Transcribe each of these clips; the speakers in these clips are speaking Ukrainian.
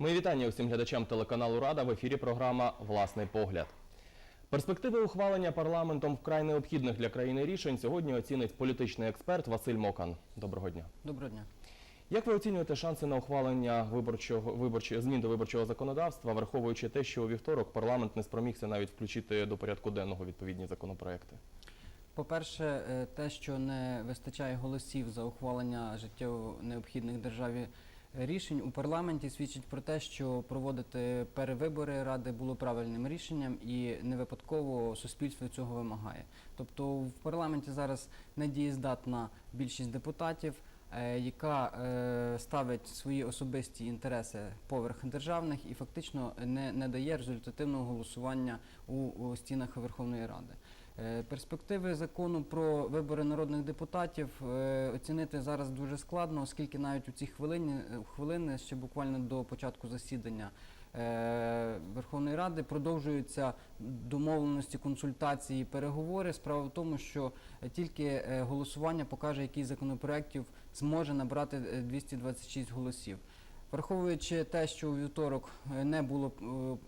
Ми вітання усім глядачам телеканалу Рада в ефірі програма Власний погляд. Перспективи ухвалення парламентом вкрай необхідних для країни рішень сьогодні оцінить політичний експерт Василь Мокан. Доброго дня. Доброго дня. Як ви оцінюєте шанси на ухвалення виборчого виборчого змін до виборчого законодавства, враховуючи те, що у вівторок парламент не спромігся навіть включити до порядку денного відповідні законопроекти? По-перше, е, те, що не вистачає голосів за ухвалення життєво необхідних державі рішень у парламенті, свідчить про те, що проводити перевибори ради було правильним рішенням і не випадково суспільство цього вимагає. Тобто в парламенті зараз недієздатна більшість депутатів. е, Яка е, ставить свої особисті інтереси поверх державних і фактично не, не дає результативного голосування у, у стінах Верховної Ради. Е, Перспективи закону про вибори народних депутатів е, оцінити зараз дуже складно, оскільки навіть у ці хвилини, хвилини ще буквально до початку засідання е, Верховної Ради продовжуються домовленості, консультації, переговори. Справа в тому, що е, тільки е, голосування покаже, який законопроєктів зможе набрати е, 226 голосів. Враховуючи те, що у вівторок е, не було е,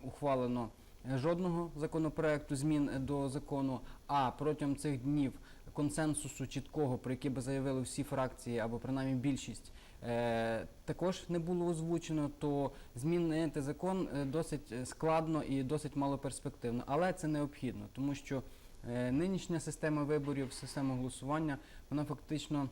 ухвалено е, жодного законопроекту змін до закону, а протягом цих днів консенсусу чіткого, про який би заявили всі фракції або принаймні більшість, е, також не було озвучено, то змінити закон е, досить складно і досить малоперспективно. Але це необхідно, тому що е, нинішня система виборів, система голосування, вона фактично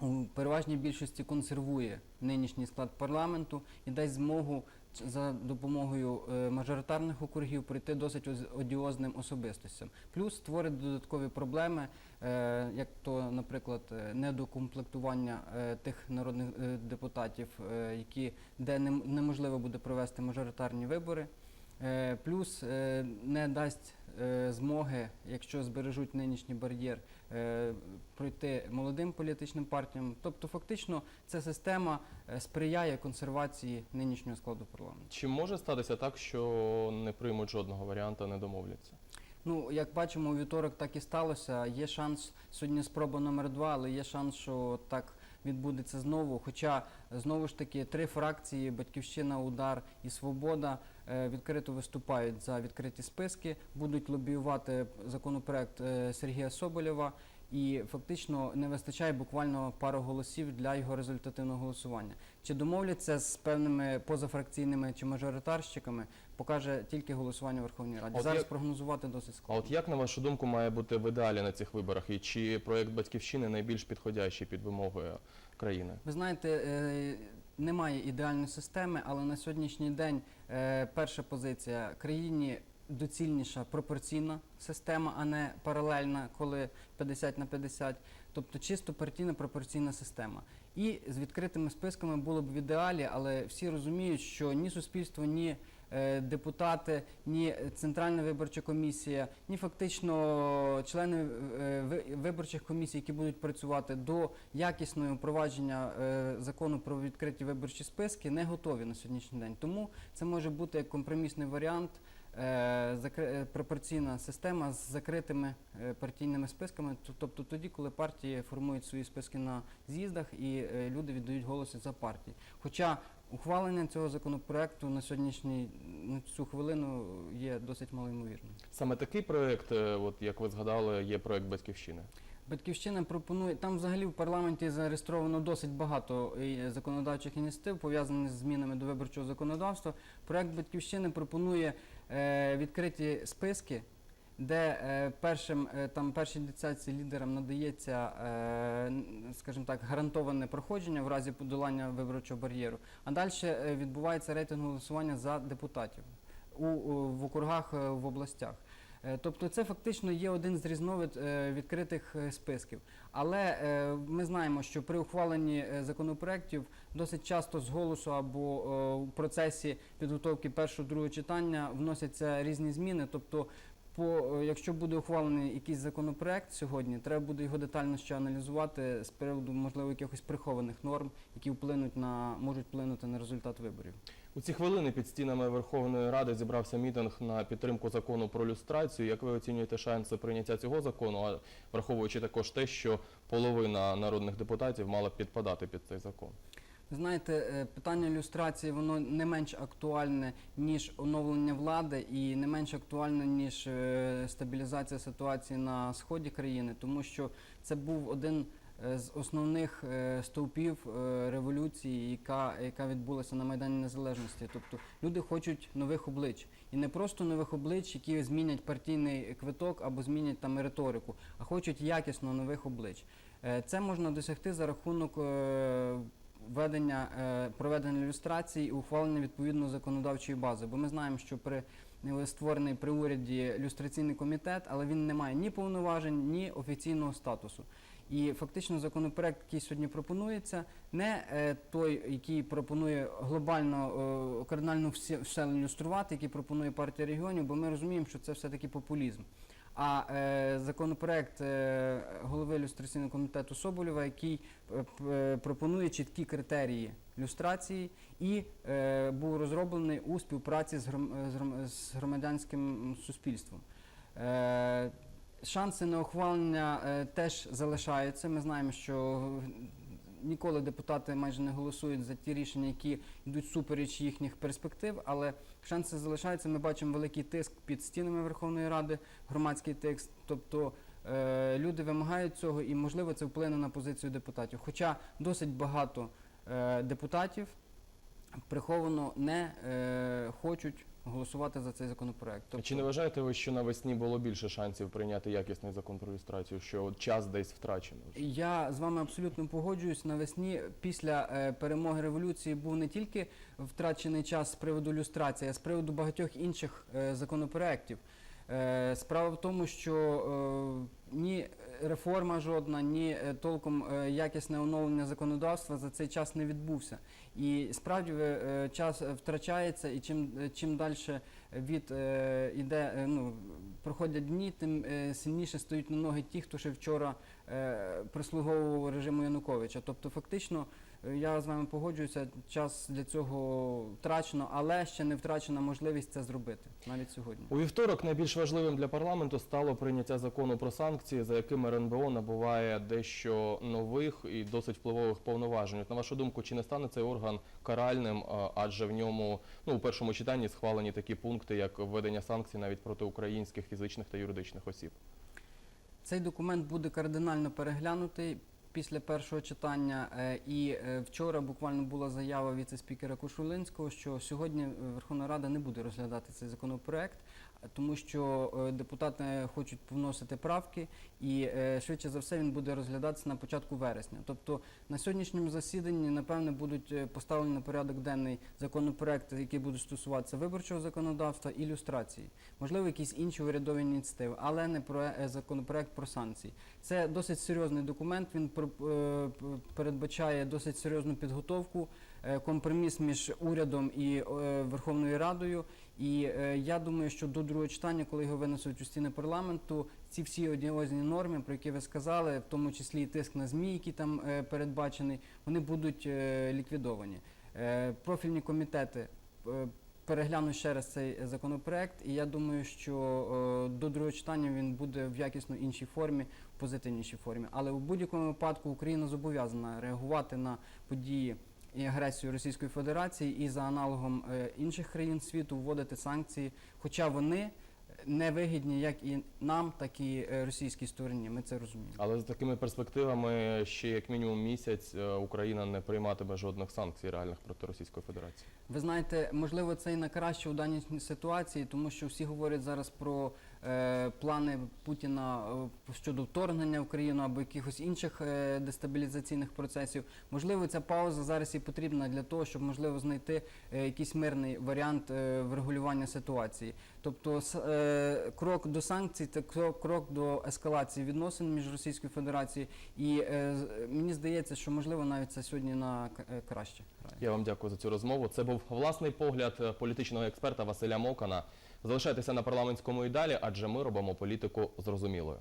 у переважній більшості консервує нинішній склад парламенту і дасть змогу за допомогою е, мажоритарних округів прийти досить оз- одіозним особистостям. Плюс створить додаткові проблеми, е, як то, наприклад, е, недокомплектування тих народних депутатів, які де не неможливо буде провести мажоритарні вибори. Плюс не дасть змоги, якщо збережуть нинішній бар'єр, е, пройти молодим політичним партіям. Тобто, фактично, ця система е, сприяє консервації нинішнього складу парламенту. Чи може статися так, що не приймуть жодного варіанта, не домовляться? Ну, як бачимо, у вівторок так і сталося. Є шанс сьогодні спроба номер два, але є шанс, що так відбудеться знову. Хоча знову ж таки три фракції Батьківщина, Удар і Свобода е, відкрито виступають за відкриті списки, будуть лобіювати законопроект е, Сергія Соболєва. І фактично не вистачає буквально пару голосів для його результативного голосування. Чи домовляться з певними позафракційними чи мажоритарщиками, покаже тільки голосування в Верховній Раді. От Зараз як- прогнозувати досить А складно. от як на вашу думку має бути в ідеалі на цих виборах? І чи проєкт батьківщини найбільш підходящий під вимоги країни? Ви знаєте, е, немає ідеальної системи, але на сьогоднішній день е, перша позиція країні доцільніша пропорційна система, а не паралельна, коли 50 на 50. Тобто чисто партійна пропорційна система. І з відкритими списками було б в ідеалі, але всі розуміють, що ні суспільство, ні е, депутати, ні Центральна виборча комісія, ні фактично члени е, виборчих комісій, які будуть працювати до якісного впровадження е, закону про відкриті виборчі списки, не готові на сьогоднішній день. Тому це може бути як компромісний варіант. Е, е, Пропорційна система з закритими е, партійними списками, тобто тоді, коли партії формують свої списки на з'їздах і люди віддають голоси за партії. Хоча ухвалення цього законопроекту на сьогоднішній на цю хвилину є досить малоймовірним. Саме такий проєкт, е, от як ви згадали, є проєкт батьківщини. Батьківщина пропонує там взагалі в парламенті зареєстровано досить багато законодавчих ініціатив, пов'язаних з змінами до виборчого законодавства. Проект Батьківщини пропонує відкриті списки, де е, першим е, там першій десятці лідерам надається, е, скажімо так, гарантоване проходження в разі подолання виборчого бар'єру. А далі е, відбувається рейтинг голосування за депутатів у, в округах е, в областях. Е, Тобто це фактично є один з різновид е, відкритих е, списків. Але ми знаємо, що при ухваленні законопроєктів досить часто з голосу або в процесі підготовки першого другого читання вносяться різні зміни. Тобто, по, якщо буде ухвалений якийсь законопроект сьогодні, треба буде його детально ще аналізувати з приводу можливо якихось прихованих норм, які вплинуть на можуть вплинути на результат виборів. У ці хвилини під стінами Верховної Ради зібрався мітинг на підтримку закону про люстрацію. Як ви оцінюєте шанси прийняття цього закону, а враховуючи також те, що половина народних депутатів мала підпадати під цей закон? Знаєте, е, питання люстрації воно не менш актуальне ніж оновлення влади, і не менш актуальне ніж е, стабілізація ситуації на сході країни, тому що це був один з основних е, стовпів е, революції, яка, яка відбулася на Майдані Незалежності. Тобто люди хочуть нових облич. І не просто нових облич, які змінять партійний квиток або змінять там риторику, а хочуть якісно нових облич. Е, Це можна досягти за рахунок е, введення е, проведення ілюстрації і ухвалення відповідної законодавчої бази. Бо ми знаємо, що при е, створений при уряді люстраційний комітет, але він не має ні повноважень, ні офіційного статусу. І фактично законопроект, який сьогодні пропонується, не е, той, який пропонує глобально е, кардинально все ілюструвати, який пропонує партія регіонів, бо ми розуміємо, що це все-таки популізм. А е, законопроект голови люстраційного комітету Соболєва, який пропонує чіткі критерії люстрації і був розроблений у співпраці з громадянським суспільством. Шанси на ухвалення е, теж залишаються. Ми знаємо, що ніколи депутати майже не голосують за ті рішення, які йдуть супереч їхніх перспектив, але шанси залишаються. Ми бачимо великий тиск під стінами Верховної Ради, громадський тиск. Тобто е, люди вимагають цього, і можливо це вплине на позицію депутатів. Хоча досить багато е, депутатів приховано не хочуть голосувати за цей законопроект. Тобто, Чи не вважаєте ви, що навесні було більше шансів прийняти якісний закон про люстрацію, що от час десь втрачений? Я з вами абсолютно погоджуюсь. Навесні після е, перемоги революції був не тільки втрачений час з приводу люстрації, а з приводу багатьох інших е, законопроєктів. Е, справа в тому, що е, ні реформа жодна, ні е, толком якісне оновлення законодавства за цей час не відбувся. І справді час втрачається, і чим, чим далі від іде, ну, проходять дні, тим сильніше стають на ноги ті, хто ще вчора прислуговував режиму Януковича. Тобто, фактично, я з вами погоджуюся, час для цього втрачено, але ще не втрачена можливість це зробити навіть сьогодні. У вівторок найбільш важливим для парламенту стало прийняття закону про санкції, за яким РНБО набуває дещо нових і досить впливових повноважень. От, на вашу думку, чи не стане цей орган каральним, адже в ньому ну у першому читанні схвалені такі пункти, як введення санкцій навіть проти українських фізичних та юридичних осіб? Цей документ буде кардинально переглянутий після першого читання. е, І е, вчора буквально була заява віце-спікера Кушулинського, що сьогодні Верховна Рада не буде розглядати цей законопроект, тому що е, депутати хочуть вносити правки, і е, швидше за все він буде розглядатися на початку вересня. Тобто на сьогоднішньому засіданні, напевне, будуть е, поставлені на порядок денний законопроекти, які будуть стосуватися виборчого законодавства і люстрації. Можливо, якісь інші урядові ініціативи, але не про законопроект про санкції. Це досить серйозний документ. Він передбачає досить серйозну підготовку, компроміс між урядом і е, Верховною Радою. І е, я думаю, що до другого читання, коли його винесуть у стіни парламенту, ці всі одіозні норми, про які ви сказали, в тому числі і тиск на змі, який там е, передбачений, вони будуть е, ліквідовані. Е, Профільні комітети е, переглянуть ще раз цей законопроект, і я думаю, що е, до другого читання він буде в якісно іншій формі, в позитивнішій формі. Але у будь-якому випадку Україна зобов'язана реагувати на події і агресію Російської Федерації і за аналогом е, інших країн світу вводити санкції, хоча вони не вигідні як і нам, так і е, російській стороні. Ми це розуміємо. Але з такими перспективами ще як мінімум місяць е, Україна не прийматиме жодних санкцій реальних проти Російської Федерації. Ви знаєте, можливо, це і на краще у даній ситуації, тому що всі говорять зараз про е, плани Путіна е, щодо вторгнення в країну або якихось інших е, дестабілізаційних процесів. Можливо, ця пауза зараз і потрібна для того, щоб можливо знайти е, якийсь мирний варіант е, врегулювання ситуації. Тобто, е, крок до санкцій це крок, до ескалації відносин між Російською Федерацією, і е, мені здається, що можливо навіть це сьогодні на е, краще. Я вам дякую за цю розмову. Це був власний погляд політичного експерта Василя Мокана. Залишайтеся на парламентському і далі, адже ми робимо політику зрозумілою.